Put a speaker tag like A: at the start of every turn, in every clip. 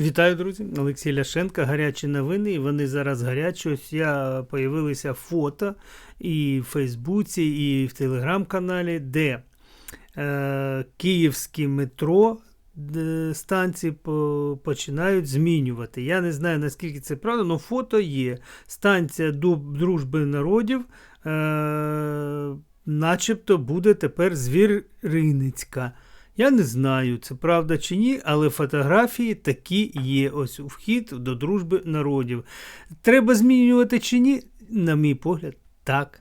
A: Вітаю, друзі! Олексій Ляшенко, гарячі новини. І вони зараз гарячі. Ось я появилися фото і в Фейсбуці, і в телеграм-каналі, де е, київські метро е, станції по, починають змінювати. Я не знаю, наскільки це правда, але фото є. Станція Дружби народів. Е, Начебто буде тепер Звіриницька. Я не знаю, це правда чи ні, але фотографії такі є. Ось вхід до дружби народів. Треба змінювати чи ні? На мій погляд, так.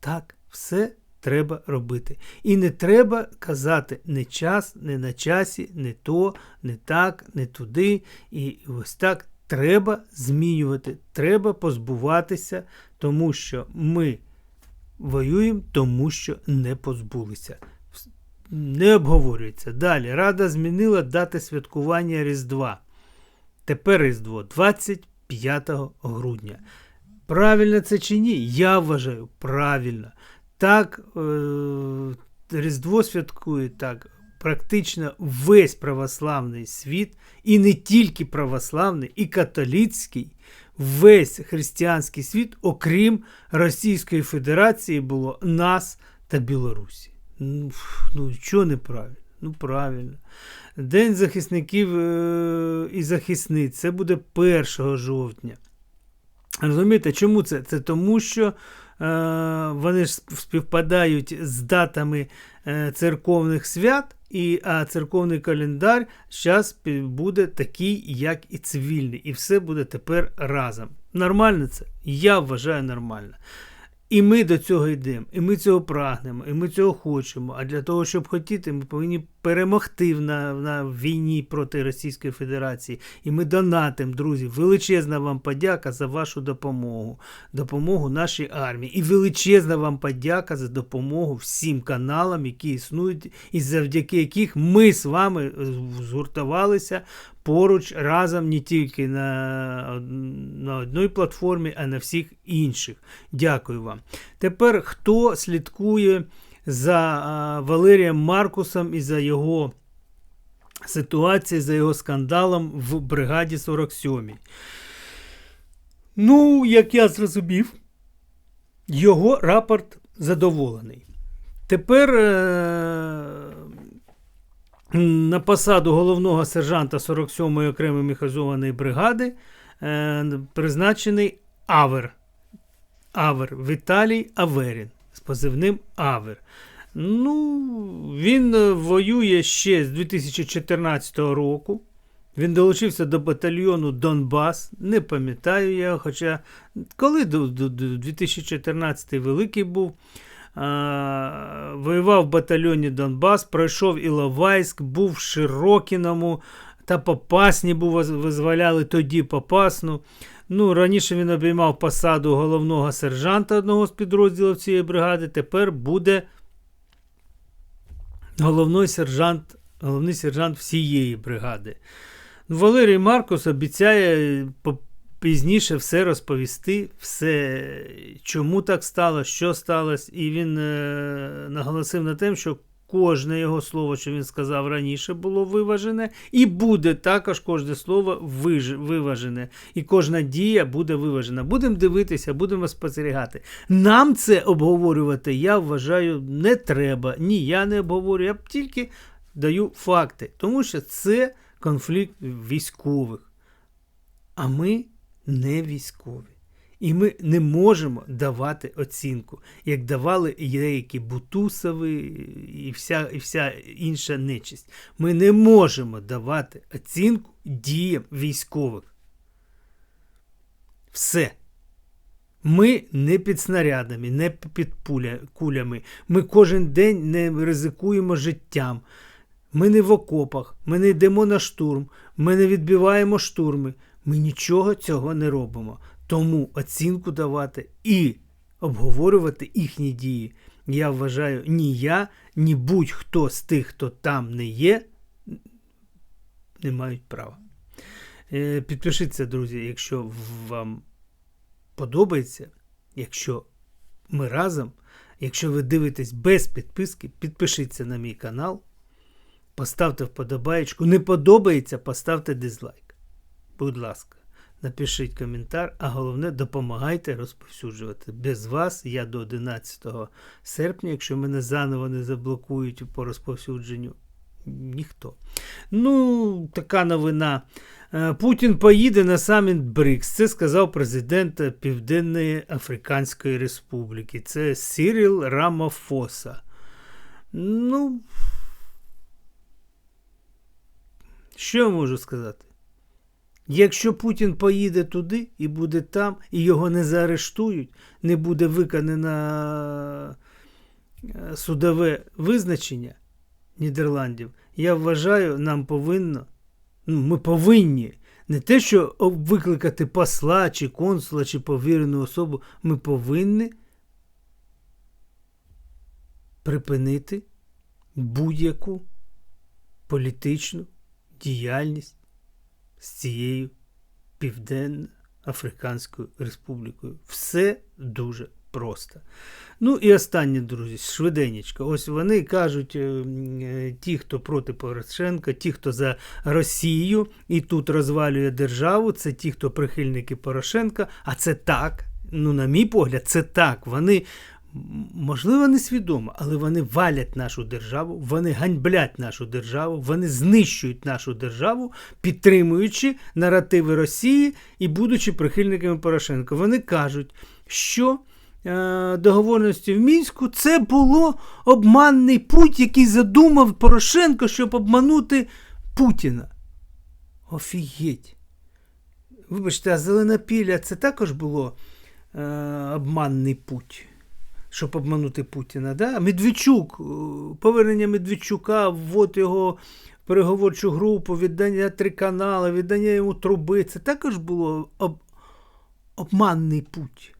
A: Так, все треба робити. І не треба казати не час, не на часі, не то, не так, не туди. І ось так треба змінювати. Треба позбуватися, тому що ми воюємо, тому що не позбулися не обговорюється. Далі Рада змінила дати святкування Різдва. Тепер Різдво 25 грудня. Правильно це чи ні? Я вважаю правильно. Так, е- Різдво святкує так. Практично весь православний світ, і не тільки православний, і католицький, весь християнський світ, окрім Російської Федерації, було нас та Білорусі. Ну, ну що неправильно? Ну, правильно. День захисників е- і захисниць це буде 1 жовтня. Розумієте, чому це? Це тому, що е- вони ж співпадають з датами е- церковних свят, і, а церковний календар зараз буде такий, як і цивільний. І все буде тепер разом. Нормально це? Я вважаю нормально. І ми до цього йдемо, і ми цього прагнемо, і ми цього хочемо. А для того, щоб хотіти, ми повинні перемогти на, на війні проти Російської Федерації. І ми донатимо, друзі. Величезна вам подяка за вашу допомогу, допомогу нашій армії. І величезна вам подяка за допомогу всім каналам, які існують, і завдяки яких ми з вами е, згуртувалися поруч разом не тільки на, на одній платформі, а на всіх інших. Дякую вам. Тепер хто слідкує за Валерієм Маркусом і за його ситуацією, за його скандалом в бригаді 47. Ну, як я зрозумів, його рапорт задоволений. Тепер е- на посаду головного сержанта 47-ї окремої механізованої бригади е, призначений Авер. Авер Віталій Аверін з позивним Авер. Ну, він е, воює ще з 2014 року. Він долучився до батальйону Донбас. Не пам'ятаю я, хоча коли до, до, до 2014 великий був. Воював в батальйоні Донбас, пройшов Іловайськ, був в Широкіному та Попасні був, визволяли тоді Попасну. Ну, раніше він обіймав посаду головного сержанта одного з підрозділів цієї бригади. Тепер буде головний сержант, головний сержант всієї бригади. Валерій Маркус обіцяє пізніше все розповісти, все, чому так стало, що сталося. І він е, наголосив на те, що кожне його слово, що він сказав раніше, було виважене, і буде також кожне слово виж, виважене, і кожна дія буде виважена. Будемо дивитися, будемо спостерігати. Нам це обговорювати, я вважаю, не треба. Ні, я не обговорюю, я тільки даю факти, тому що це конфлікт військових. А ми не військові. І ми не можемо давати оцінку, як давали деякі Бутусови і вся, і вся інша нечисть. Ми не можемо давати оцінку діям військових. Все. Ми не під снарядами, не під пуля, кулями. Ми кожен день не ризикуємо життям. Ми не в окопах, ми не йдемо на штурм, ми не відбиваємо штурми. Ми нічого цього не робимо. Тому оцінку давати і обговорювати їхні дії. Я вважаю, ні я, ні будь-хто з тих, хто там не є, не мають права. Е, Підпишіться, друзі, якщо вам подобається, якщо ми разом, якщо ви дивитесь без підписки, підпишіться на мій канал, поставте вподобаєчку. Не подобається, поставте дизлайк. Будь ласка, напишіть коментар, а головне допомагайте розповсюджувати. Без вас я до 11 серпня, якщо мене заново не заблокують по розповсюдженню, ніхто. Ну, така новина. Е, Путін поїде на саміт БРИКС. Це сказав президент Південної Африканської Республіки. Це Сіріл Рамафоса. Ну, що я можу сказати? Якщо Путін поїде туди і буде там, і його не заарештують, не буде виконано е, судове визначення Нідерландів, я вважаю, нам повинно, ну, ми повинні не те, що викликати посла чи консула, чи повірену особу, ми повинні припинити будь-яку політичну діяльність з цією Південно-Африканською Республікою. Все дуже просто. Ну і останнє, друзі, швиденечко. Ось вони кажуть, е, е, ті, хто проти Порошенка, ті, хто за Росію і тут розвалює державу, це ті, хто прихильники Порошенка. А це так. Ну, на мій погляд, це так. Вони. Можливо, несвідомо, але вони валять нашу державу, вони ганьблять нашу державу, вони знищують нашу державу, підтримуючи наративи Росії і будучи прихильниками Порошенка. Вони кажуть, що е, договорності в Мінську це було обманний путь, який задумав Порошенко, щоб обманути Путіна. Офігеть. Вибачте, а Зеленопілля це також було е, обманний путь, щоб обманути Путіна. Да? Медведчук, е, повернення Медведчука, ввод його переговорчу групу, віддання три канали, віддання йому труби. Це також було об, обманний путь.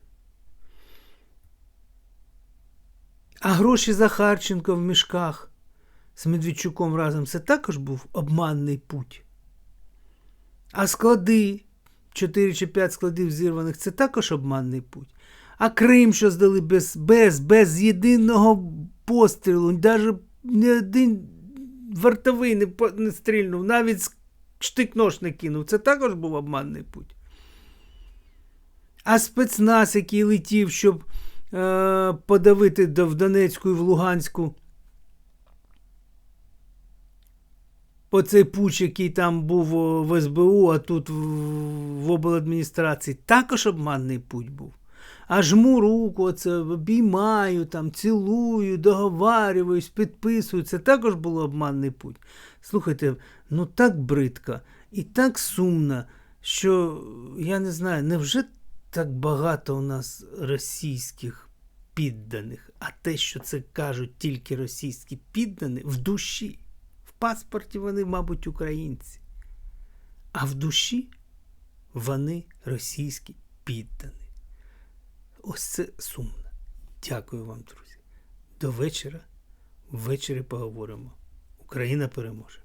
A: А гроші Захарченко в мішках з Медведчуком разом це також був обманний путь. А склади, 4 чи 5 складів зірваних, це також обманний путь. А Крим, що здали без, без, без єдиного пострілу, навіть ні один вартовий не, не стрільнув, навіть штик-нож не кинув. Це також був обманний путь. А спецназ, який летів, щоб е, подавити в Донецьку і в Луганську. Оцей пуч, який там був в СБУ, а тут в, в обладміністрації, також обманний путь був. А жму руку, оце обіймаю, там, цілую, договарююсь, підписую. Це також було обманний путь. Слухайте, ну так бридко і так сумно, що я не знаю, невже так багато у нас російських підданих, а те, що це кажуть тільки російські піддані, в душі. В паспорті вони, мабуть, українці. А в душі вони російські піддані. Ось це сумно. Дякую вам, друзі. До вечора. Ввечері поговоримо. Україна переможе.